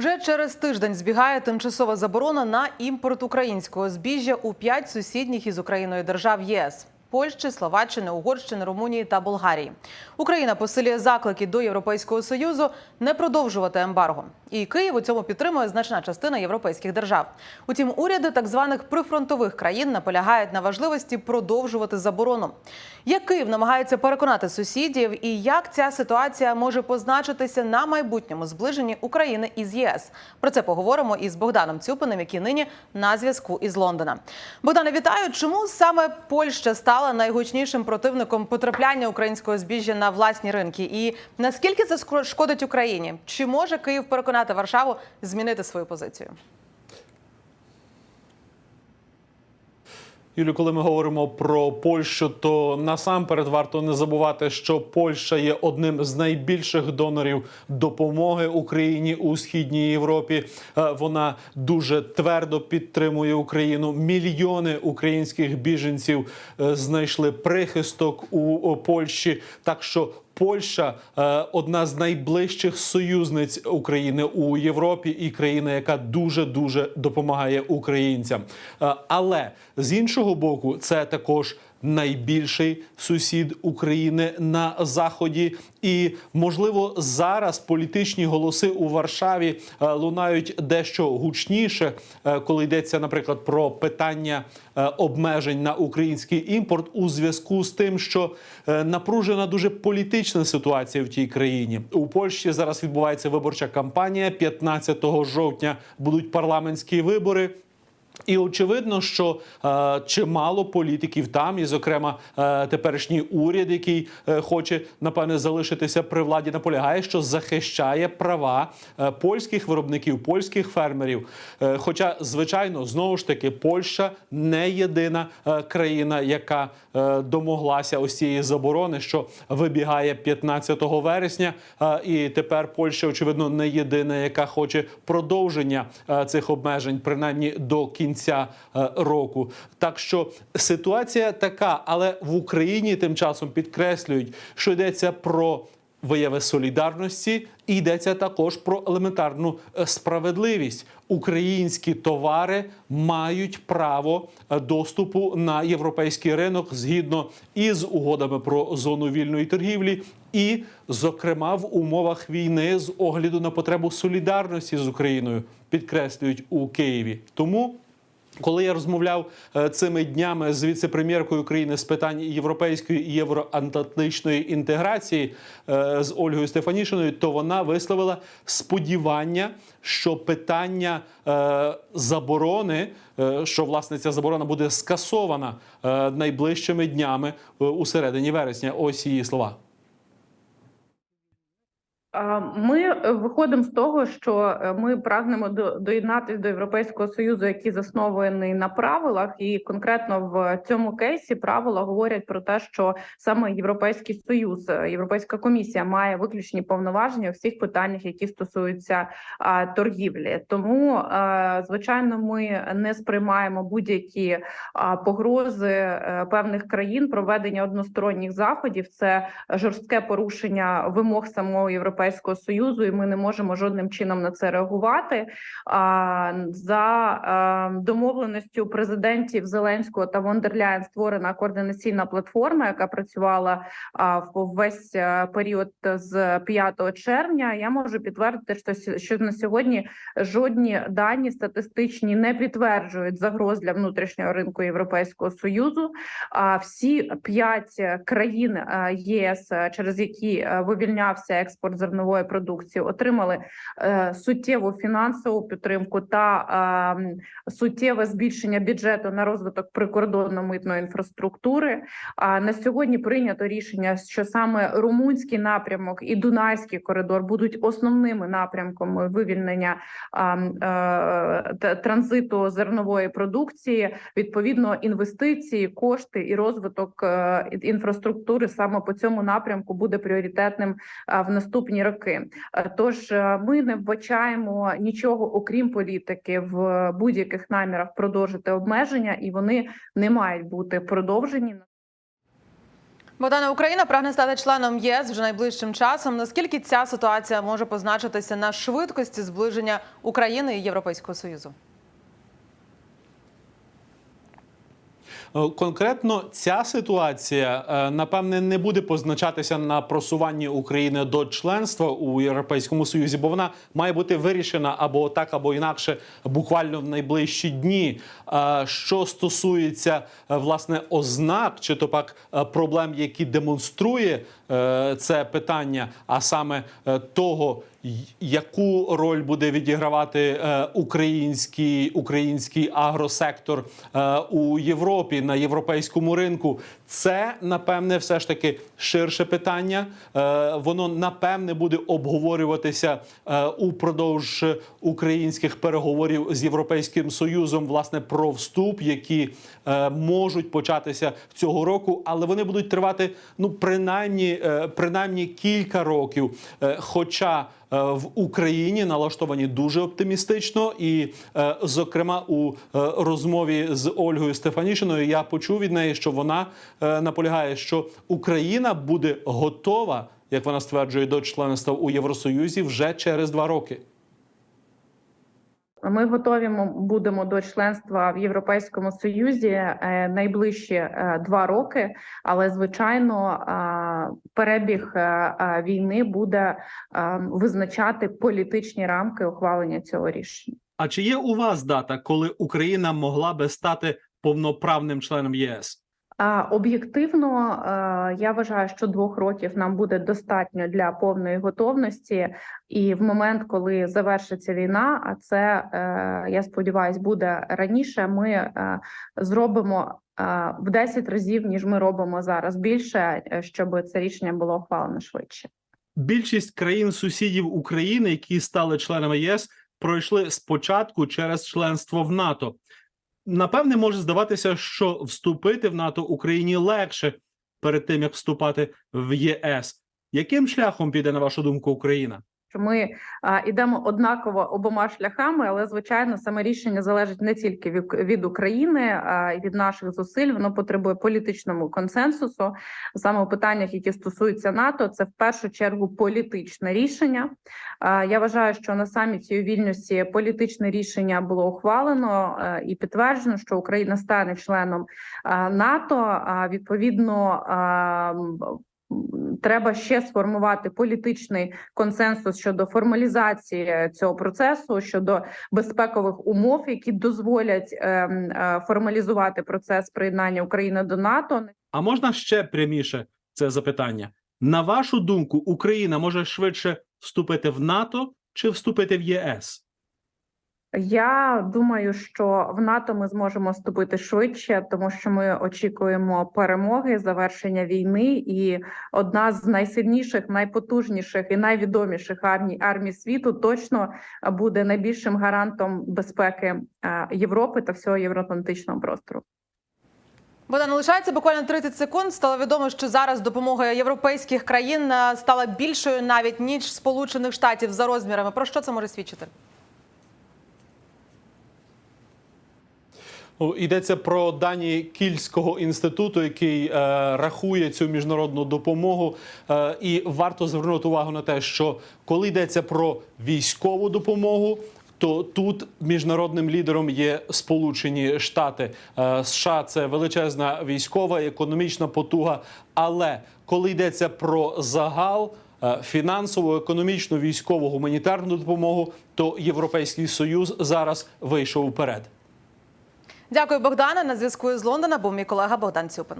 Вже через тиждень збігає тимчасова заборона на імпорт українського збіжжя у п'ять сусідніх із Україною держав ЄС. Польщі, Словаччини, Угорщини, Румунії та Болгарії. Україна посилює заклики до Європейського союзу не продовжувати ембарго. І Київ у цьому підтримує значна частина європейських держав. Утім, уряди так званих прифронтових країн наполягають на важливості продовжувати заборону. Як Київ намагається переконати сусідів, і як ця ситуація може позначитися на майбутньому зближенні України із ЄС? Про це поговоримо із Богданом Цюпиним, який нині на зв'язку із Лондона. Богдане, вітаю. Чому саме Польща стала найгучнішим противником потрапляння українського збіжжя на власні ринки? І наскільки це шкодить Україні? Чи може Київ переконати Варшаву змінити свою позицію? Юлі, коли ми говоримо про Польщу, то насамперед варто не забувати, що Польща є одним з найбільших донорів допомоги Україні у східній Європі. Е, Вона дуже твердо підтримує Україну. Мільйони українських біженців е, знайшли прихисток у Польщі. Так що Польща е, одна з найближчих союзниць України у Європі і країна, яка дуже дуже допомагає українцям. Е, але з іншого боку, це також. Найбільший сусід України на заході, і можливо зараз політичні голоси у Варшаві е, лунають дещо гучніше, е, коли йдеться, наприклад, про питання е, обмежень на український імпорт у зв'язку з тим, що напружена дуже політична ситуація в тій країні. У Польщі зараз відбувається виборча кампанія. 15 жовтня будуть парламентські вибори. І очевидно, що е, чимало політиків там, і зокрема е, теперішній уряд, який е, хоче напевне залишитися при владі, наполягає, що захищає права е, польських виробників, польських фермерів. Е, хоча, звичайно, знову ж таки, Польща не єдина е, країна, яка е, домоглася ось цієї заборони, що вибігає 15 вересня. Е, і тепер Польща, очевидно, не єдина, яка хоче продовження е, цих обмежень, принаймні до кінця е, року. Так що ситуація така, але в Україні тим часом підкреслюють, що йдеться про. Вияви солідарності і йдеться також про елементарну е, справедливість. Українські товари мають право е, доступу на європейський ринок згідно із угодами про зону вільної торгівлі, і, зокрема, в умовах війни з огляду на потребу солідарності з Україною підкреслюють у Києві. Тому коли я розмовляв е, цими днями з віце-прем'єркою України з питань європейської і євроатлантичної інтеграції е, з Ольгою Стефанішиною, то вона висловила сподівання, що питання е, заборони, що власне ця заборона буде скасована найближчими днями у середині вересня. Ось її слова. Ми е, виходимо з того, що е, ми прагнемо до- доєднатися до Європейського союзу, який заснований на правилах, і конкретно в цьому кейсі правила говорять про те, що саме Європейський союз, е, Європейська комісія має виключні повноваження у всіх питаннях, які стосуються торгівлі. Тому, звичайно, ми не сприймаємо будь-які погрози певних країн проведення односторонніх заходів. Це жорстке порушення вимог самого європейського союзу, і ми не можемо жодним чином на це реагувати. За е, домовленістю президентів Зеленського та Вондерляєн створена координаційна платформа, яка працювала в весь е, період з 5 червня. Я можу підтвердити, що що на сьогодні жодні дані статистичні не підтверджують загроз для внутрішнього ринку Європейського союзу. А всі п'ять країн е, ЄС, е, через які е, вивільнявся експорт зернової продукції, отримали е, суттєву фінансову підтримку та е, суттєве збільшення бюджету на розвиток прикордонно-митної інфраструктури. А на сьогодні прийнято рішення, що саме румунський напрямок і Дунайський коридор будуть основними напрямками вивільнення е, транзиту зернової продукції. Відповідно, інвестиції, кошти і розвиток інфраструктури саме по цьому напрямку буде пріоритетним в наступні роки. Е, Тож е, ми не вбачаємо нічого окрім політики в будь-яких намірах продовжити обмеження, і вони не мають бути продовжені. Богдана Україна прагне стати членом ЄС вже найближчим часом. Наскільки ця ситуація може позначитися на швидкості зближення України і Європейського союзу? Конкретно ця ситуація е, напевне не буде позначатися на просуванні України до членства у Європейському Союзі, бо вона має бути вирішена або так, або інакше, буквально в найближчі дні. Е, Що стосується е, власне ознак чи то пак е, проблем, які демонструє е, це питання, а саме е, того, яку роль буде відігравати е, український, український агросектор е, у Європі на європейському ринку. Це напевне все ж таки ширше питання. Е, Воно напевне буде обговорюватися е, упродовж українських переговорів з європейським союзом, власне, про вступ, які е, можуть початися цього року, але вони будуть тривати ну принаймні, принаймні кілька років. Хоча в Україні налаштовані дуже оптимістично, і, зокрема, у розмові з Ольгою Стефанішиною я почув від неї, що вона наполягає, що Україна буде готова, як вона стверджує, до членства у Євросоюзі вже через два роки. Ми готові будемо до членства в Європейському Союзі е, найближчі е, два роки. Але звичайно, е, перебіг е, е, війни буде е, визначати політичні рамки ухвалення цього рішення. А чи є у вас дата, коли Україна могла би стати повноправним членом ЄС? Об'єктивно, е, я вважаю, що двох років нам буде достатньо для повної готовності. І в момент, коли завершиться війна, а це е, я сподіваюся, буде раніше. Ми е, зробимо в 10 разів, ніж ми робимо зараз, більше, щоб це рішення було ухвалено швидше. Більшість країн сусідів України, які стали членами ЄС, пройшли спочатку через членство в НАТО. Напевне, може здаватися, що вступити в НАТО Україні легше перед тим як вступати в ЄС. Яким шляхом піде на вашу думку Україна? Що ми а, ідемо однаково обома шляхами, але звичайно саме рішення залежить не тільки від, України, а й від наших зусиль. Воно потребує політичному консенсусу. Саме у питаннях, які стосуються НАТО, це в першу чергу політичне рішення. Я вважаю, що на саміті у Вільнюсі політичне рішення було ухвалено і підтверджено, що Україна стане членом НАТО. А відповідно. Треба ще сформувати політичний консенсус щодо формалізації цього процесу, щодо безпекових умов, які дозволять ем, е, формалізувати процес приєднання України до НАТО. А можна ще пряміше це запитання? На вашу думку, Україна може швидше вступити в НАТО чи вступити в ЄС? Я думаю, що в НАТО ми зможемо вступити швидше, тому що ми очікуємо перемоги, завершення війни, і одна з найсильніших, найпотужніших і найвідоміших армій армій світу точно буде найбільшим гарантом безпеки е, Європи та всього євроатлантичного простору. Богдан, лишається буквально 30 секунд. Стало відомо, що зараз допомога європейських країн е, стала більшою навіть ніж Сполучених Штатів за розмірами. Про що це може свідчити? Йдеться про дані Кільського інституту, який е, рахує цю міжнародну допомогу. Е, і варто звернути увагу на те, що коли йдеться про військову допомогу, то тут міжнародним лідером є Сполучені Штати. Е, США це величезна військова, економічна потуга. Але коли йдеться про загал. е, Фінансову, економічну, військову, гуманітарну допомогу, то Європейський Союз зараз вийшов вперед. Дякую, Богдане. На зв'язку з Лондона був мій колега Богдан Цюпин.